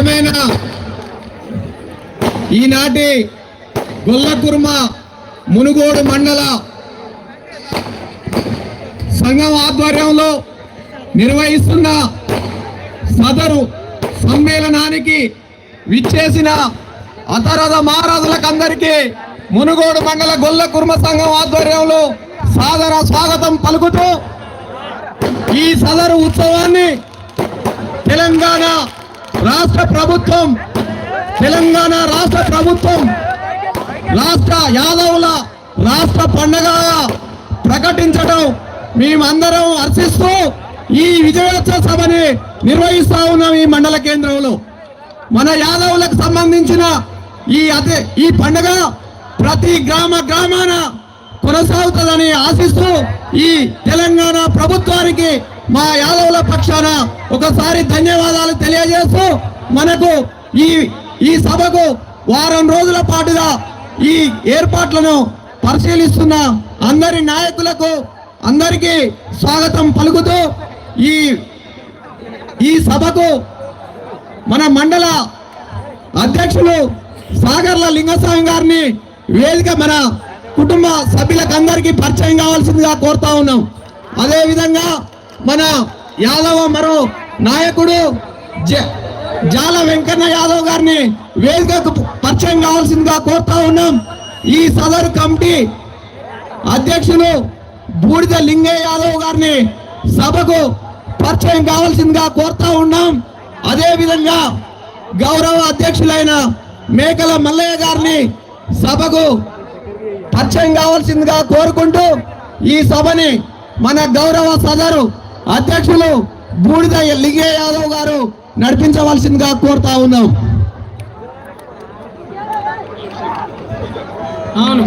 ఏమైనా? ఈనాటి గొల్లకుర్మ మునుగోడు మండల సంఘం ఆధ్వర్యంలో నిర్వహిస్తున్న సదరు సమ్మేళనానికి విచ్చేసిన అతరథ మహారాజులకందరికీ మునుగోడు మండల గొల్ల కుర్మ సంఘం ఆధ్వర్యంలో సాదర స్వాగతం పలుకుతూ ఈ సదరు ఉత్సవాన్ని తెలంగాణ రాష్ట్ర ప్రభుత్వం తెలంగాణ రాష్ట్ర ప్రభుత్వం రాష్ట్ర యాదవుల రాష్ట్ర పండగగా ప్రకటించడం మేమందరం హర్షిస్తూ ఈ విజయోత్సవ సభని నిర్వహిస్తా ఉన్నాం ఈ మండల కేంద్రంలో. మన యాదవులకు సంబంధించిన ఈ అదే ఈ పండుగ ప్రతి గ్రామ గ్రామాన కొనసాగుతుందని ఆశిస్తూ ఈ తెలంగాణ ప్రభుత్వానికి మా యాదవుల పక్షాన ఒకసారి ధన్యవాదాలు తెలియజేస్తూ మనకు ఈ ఈ సభకు వారం రోజుల పాటుగా ఈ ఏర్పాట్లను పరిశీలిస్తున్న అందరి నాయకులకు అందరికీ స్వాగతం పలుకుతూ ఈ ఈ సభకు మన మండల అధ్యక్షులు సాగర్ల లింగస్వామి గారిని వేదిక మన కుటుంబ సభ్యులకు అందరికీ పరిచయం కావాల్సిందిగా కోరుతా ఉన్నాం. అదేవిధంగా మన యాదవ మరో నాయకుడు జ- జాల వెంకన్న యాదవ్ గారిని వేదికకు పరిచయం కావాల్సిందిగా కోరుతా ఉన్నాం. ఈ సదరు కమిటీ అధ్యక్షులు బూడిద లింగయ్య యాదవ్ గారిని సభకు పరిచయం కావాల్సిందిగా కోరుతా ఉన్నాం. అదే విధంగా గౌరవ అధ్యక్షులైన మేకల మల్లయ్య గారిని సభకు పరిచయం కావాల్సిందిగా కోరుకుంటూ ఈ సభని మన గౌరవ సదరు అధ్యక్షులు బూడిద లింగే యాదవ్ గారు నడిపించవలసిందిగా కోరుతా ఉన్నాం. అవును.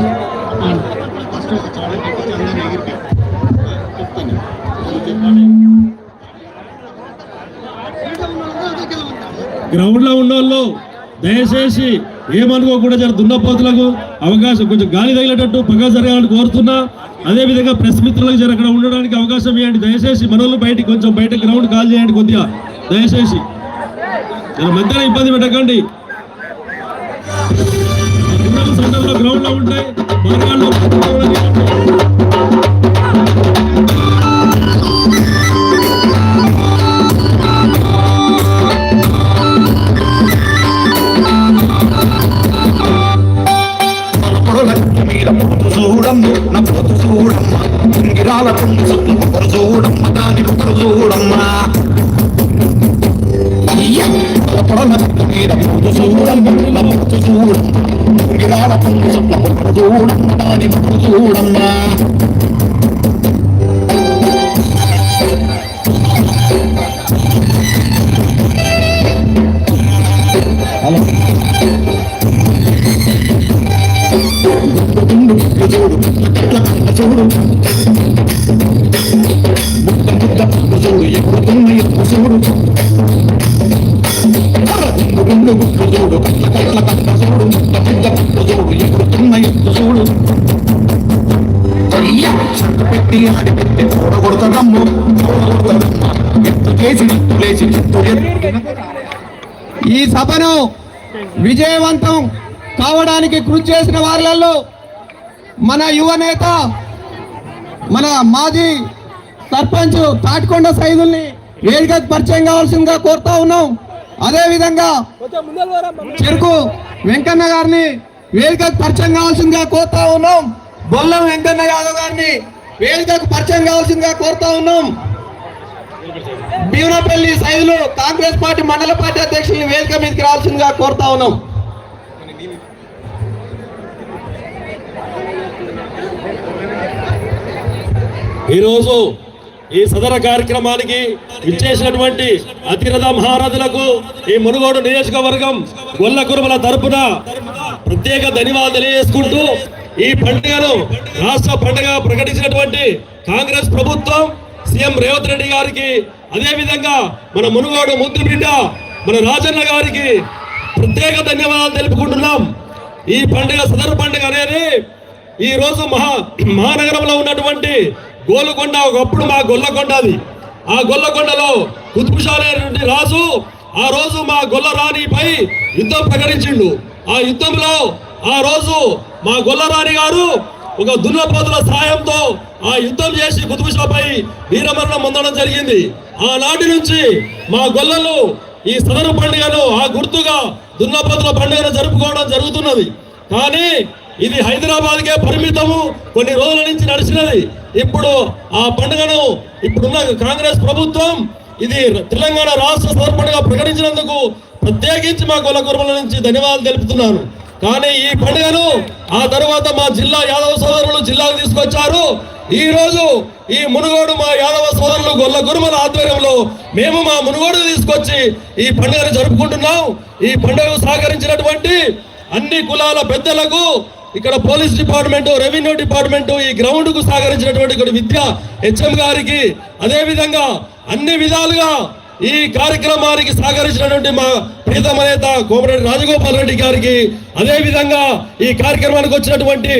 గ్రౌండ్లో ఉన్న వాళ్ళు దయచేసి ఏమనుకోకుండా జర దున్నపోతులకు అవకాశం కొంచెం గాలి తగిలేటట్టు పగ జరగాలని కోరుతున్నా. అదే విధంగా ప్రెస్ మిత్రులకు జర అక్కడ ఉండడానికి అవకాశం ఇవ్వండి. దయచేసి మనోళ్ళు బయటికి కొంచెం బయట గ్రౌండ్ కాల్ చేయండి కొద్దిగా. దయచేసి. జర మధ్యలో ఇబ్బంది పెట్టకండి. సెంటర్లో గ్రౌండ్లో ఉంటాయి. చూడమ్మ దాని పొట్టు చూడమ్మ చూడు చూడు ముద్ద ముద్ద పువ్వు చూడు ఎక్కుతున్న ఎప్పు చూడు గుండు గుండు గుడ్లు చూడు కట్ల కట్ల చూడు ముద్ద ముద్ద పువ్వు చూడు పెట్టి ఆడి ఎత్తు ఎత్తు లేచి ఎత్తు ఈ సభను విజయవంతం కావడానికి కృషి చేసిన వారిలో మన యువ నేత మన మాజీ సర్పంచ్ తాటికొండ సైదుల్ని వేదికకు పరిచయం కావాల్సిందిగా కోరుతా ఉన్నాం. అదే విధంగా చెరుకు వెంకన్న గారిని వేదికకు పరిచయం కావాల్సిందిగా కోరుతా ఉన్నాం. బొల్లం వెంకన్న యాదవ్ గారిని వేదికకు పరిచయం కావాల్సిందిగా కోరుతా ఉన్నాం. భీమనపల్లి సైదులు కాంగ్రెస్ పార్టీ మండల పార్టీ అధ్యక్షుల్ని వేదిక మీదకి రావాల్సిందిగా కోరుతా ఉన్నాం. ఈరోజు ఈ సదర కార్యక్రమానికి ఇచ్చేసినటువంటి అతిరథ మహారథులకు ఈ మునుగోడు నియోజకవర్గం గొల్ల కురుమల తరపున ప్రత్యేక ధన్యవాదాలు తెలియజేసుకుంటూ ఈ పండుగను రాష్ట్ర పండుగ ప్రకటించినటువంటి కాంగ్రెస్ ప్రభుత్వం సీఎం రేవంత్ రెడ్డి గారికి అదే విధంగా మన మునుగోడు ముద్దు బిడ్డ మన రాజన్న గారికి ప్రత్యేక ధన్యవాదాలు తెలుపుకుంటున్నాం. ఈ పండుగ సదరు పండుగ అనేది ఈ రోజు మహా మహానగరంలో ఉన్నటువంటి గోలుకొండ ఒకప్పుడు మా గొల్లకొండ అది. ఆ గొల్లకొండలో కుతుబుషాలైనటువంటి రాజు ఆ రోజు మా గొల్ల రాణిపై యుద్ధం ప్రకటించిండు. ఆ యుద్ధంలో ఆ రోజు మా గొల్లరాణి గారు ఒక దున్నపోతుల సాయంతో ఆ యుద్ధం చేసి కుతుబుషాపై వీరమరణం పొందడం జరిగింది. ఆనాటి నుంచి మా గొల్లలు ఈ సదరు పండుగను ఆ గుర్తుగా దున్నపోతుల పండుగను జరుపుకోవడం జరుగుతున్నది. కానీ ఇది హైదరాబాద్కే పరిమితము కొన్ని రోజుల నుంచి నడిచినది. ఇప్పుడు ఆ పండుగను ఇప్పుడున్న కాంగ్రెస్ ప్రభుత్వం ఇది తెలంగాణ రాష్ట్ర సమర్పణగా ప్రకటించినందుకు ప్రత్యేకించి మా గొల్ల కుర్మల నుంచి ధన్యవాదాలు తెలుపుతున్నాను. కానీ ఈ పండుగను ఆ తర్వాత మా జిల్లా యాదవ సోదరులు జిల్లాకు తీసుకొచ్చారు. ఈ రోజు ఈ మునుగోడు మా యాదవ సోదరులు గొల్ల గురుమల ఆధ్వర్యంలో మేము మా మునుగోడు తీసుకొచ్చి ఈ పండుగను జరుపుకుంటున్నాం. ఈ పండుగను సహకరించినటువంటి అన్ని కులాల పెద్దలకు ఇక్కడ పోలీస్ డిపార్ట్మెంట్ రెవెన్యూ డిపార్ట్మెంట్ ఈ గ్రౌండ్కు సహకరించినటువంటి ఇక్కడ విద్యా హెచ్ఎం గారికి అదేవిధంగా అన్ని విధాలుగా ఈ కార్యక్రమానికి సహకరించినటువంటి మా ప్రీతమ నేత కోమరెడ్డి రాజగోపాల్ రెడ్డి గారికి అదే విధంగా ఈ కార్యక్రమానికి వచ్చినటువంటి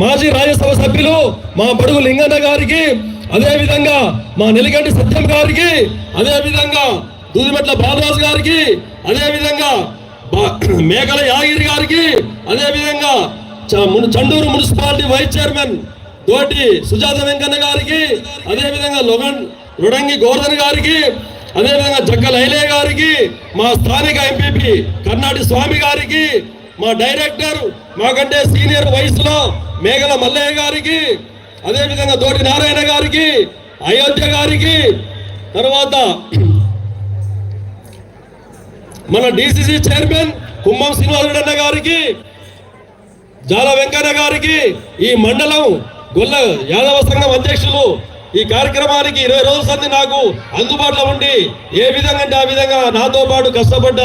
మాజీ రాజ్యసభ సభ్యులు మా బడుగు లింగన్న గారికి అదేవిధంగా మా నెలిగంటి సత్యం గారికి అదేవిధంగా దూదిమెట్ల బాలరాజు గారికి అదేవిధంగా బా- మేకల యాగిరి గారికి అదేవిధంగా చ- చండూరు మున్సిపాలిటీ వైస్ చైర్మన్ తోటి సుజాత వెంకన్న గారికి అదేవిధంగా లొగన్ రుడంగి గోవర్ధన్ గారికి అదేవిధంగా విధంగా జగ్గ లైలే గారికి మా స్థానిక ఎంపీపీ కర్ణాటి స్వామి గారికి మా డైరెక్టర్ మాకంటే సీనియర్ వయసులో మేఘల మల్లయ్య గారికి అదేవిధంగా దోటి నారాయణ గారికి అయోధ్య గారికి తర్వాత మన డిసిసి చైర్మన్ కుంభం శ్రీనివాసరెడ్డి గారికి జాల వెంకన్న గారికి ఈ మండలం గొల్ల యాదవ సంఘం అధ్యక్షులు ఈ కార్యక్రమానికి ఇరవై రోజుల సంది నాకు అందుబాటులో ఉండి ఏ విధంగా అంటే ఆ విధంగా నాతో పాటు కష్టపడ్డ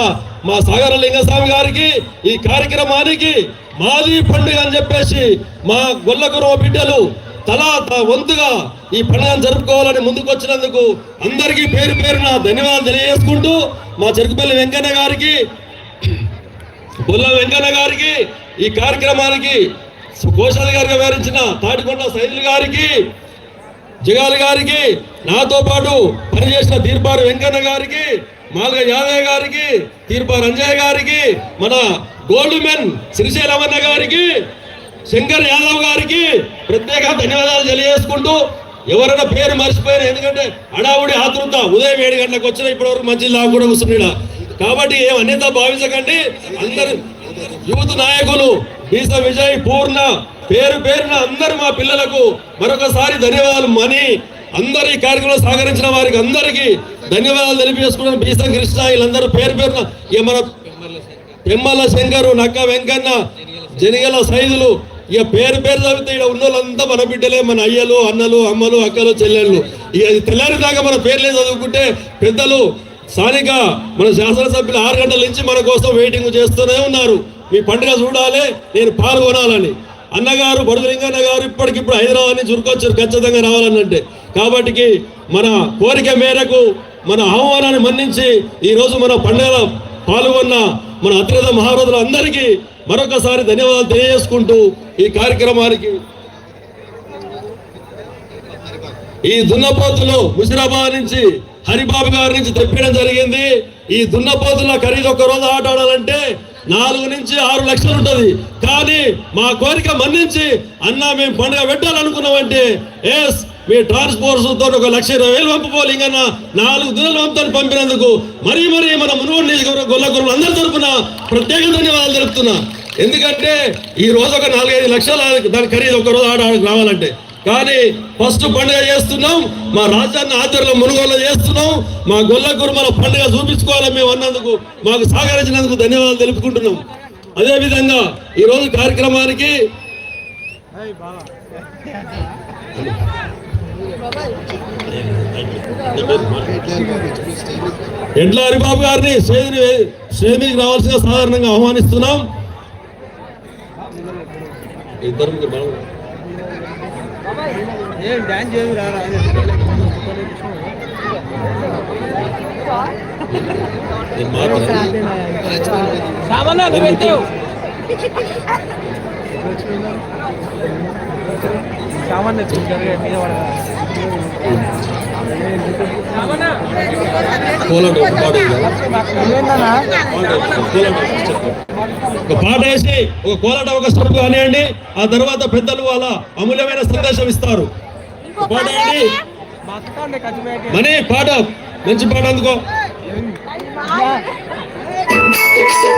మా సాగర లింగస్వామి గారికి ఈ కార్యక్రమానికి మాది పండుగ అని చెప్పేసి మా గొల్లకురవ బిడ్డలు తలా వంతుగా ఈ పండుగను జరుపుకోవాలని ముందుకు వచ్చినందుకు అందరికీ పేరు పేరున ధన్యవాదాలు తెలియజేసుకుంటూ మా చెరుకుపల్లి వెంకన్న గారికి బుల్ల వెంకన్న గారికి ఈ కార్యక్రమానికి కోశాధికారిగా వివరించిన తాటికొండ సైదులు గారికి జగాలి గారికి నాతో పాటు పనిచేసిన తీర్పారు వెంకన్న గారికి మాల్గ యాదయ్య గారికి తీర్పారు అంజయ్ గారికి మన గోల్డ్ మెన్ శ్రీశైలవన్న గారికి శంకర్ యాదవ్ గారికి ప్రత్యేక ధన్యవాదాలు తెలియజేసుకుంటూ ఎవరైనా పేరు మర్చిపోయారు ఎందుకంటే అడావుడి ఆతృత ఉదయం ఏడు గంటలకు వచ్చిన ఇప్పటివరకు మంచి లాభం కూడా కూర్చున్నాడు? కాబట్టి ఏం అన్యత భావించకండి. అందరు యూత్ నాయకులు బీస విజయ్ పూర్ణ. పేరు పేరున అందరు మా పిల్లలకు మరొకసారి ధన్యవాదాలు మనీ అందరు ఈ కార్యక్రమంలో సహకరించిన వారికి అందరికీ ధన్యవాదాలు తెలియజేసుకున్నాను బీస కృష్ణ వీళ్ళందరూ పేరు పేరున ఇక మన పెమ్మల శంకరు నక్క వెంకన్న జనిగల సైజులు ఇక పేరు పేరు చదివితే ఇక్కడ ఉన్న వాళ్ళంతా మన బిడ్డలే మన అయ్యలు అన్నలు అమ్మలు అక్కలు చెల్లెళ్ళు. ఇక తెల్లారి దాకా మన పేర్లే చదువుకుంటే పెద్దలు స్థానిక మన శాసనసభ్యులు ఆరు గంటల నుంచి మన కోసం వెయిటింగ్ చేస్తూనే ఉన్నారు. మీ పండుగ చూడాలి నేను పాల్గొనాలని. అన్నగారు బడుదలింగన్న గారు ఇప్పటికిప్పుడు హైదరాబాద్ నుంచి ఉరుకొచ్చారు ఖచ్చితంగా రావాలనంటే. కాబట్టి మన కోరిక మేరకు మన ఆహ్వానాన్ని మన్నించి ఈరోజు మన పండుగలో పాల్గొన్న మన అతిరథ మహారథులు అందరికీ మరొకసారి ధన్యవాదాలు తెలియజేసుకుంటూ ఈ కార్యక్రమానికి ఈ దున్నపోతులు ముషిరాబాద్ నుంచి హరిబాబు గారి నుంచి తెప్పించడం జరిగింది. ఈ దున్నపోతుల ఖరీదు ఒక రోజు ఆట ఆడాలంటే నాలుగు నుంచి ఆరు లక్షలు ఉంటుంది. కానీ మా కోరిక మన్నించి అన్న మేము పండుగ పెట్టాలనుకున్నామంటే ఎస్ మీ ట్రాన్స్పోర్ట్స్ తోటి ఒక లక్ష ఇరవై వేలు పంపుకోవాలి ఇంకా నాలుగు దినాలు పంపుతాను పంపినందుకు. మరీ మరీ మన మునుగోడు నియోజకవర్గ గొల్లగురులు అందరి తరఫున ప్రత్యేక ధన్యవాదాలు తెలుపుతున్నా. ఎందుకంటే ఈ రోజు ఒక నాలుగైదు లక్షల దాని ఖరీదు ఒక రోజు ఆడ రావాలంటే. కానీ ఫస్ట్ పండుగ చేస్తున్నాం మా రాజధాని ఆధ్వర్యంలో మునుగోలు చేస్తున్నాం మా గొల్ల కుర్మల పండుగ చూపించుకోవాలని మేము అన్నందుకు మాకు సహకరించినందుకు ధన్యవాదాలు తెలుపుకుంటున్నాం. అదేవిధంగా ఈరోజు కార్యక్రమానికి ఎడ్ల హరిబాబు గారిని శ్రేణి శ్రేణికి రావాల్సిన సాధారణంగా ఆహ్వానిస్తున్నాం. ఇద్దరు మనం- ఏం డాన్స్ చేసి రారా? నేను మాట్లాడను. సామాన్లు ఒక పాట వేసి ఒక కోలాట ఒక స్టెప్ కానివ్వండి ఆ తర్వాత పెద్దలు వాళ్ళ అమూల్యమైన సందేశం ఇస్తారు. పాట మనీ పాట మంచి పాట అందుకో.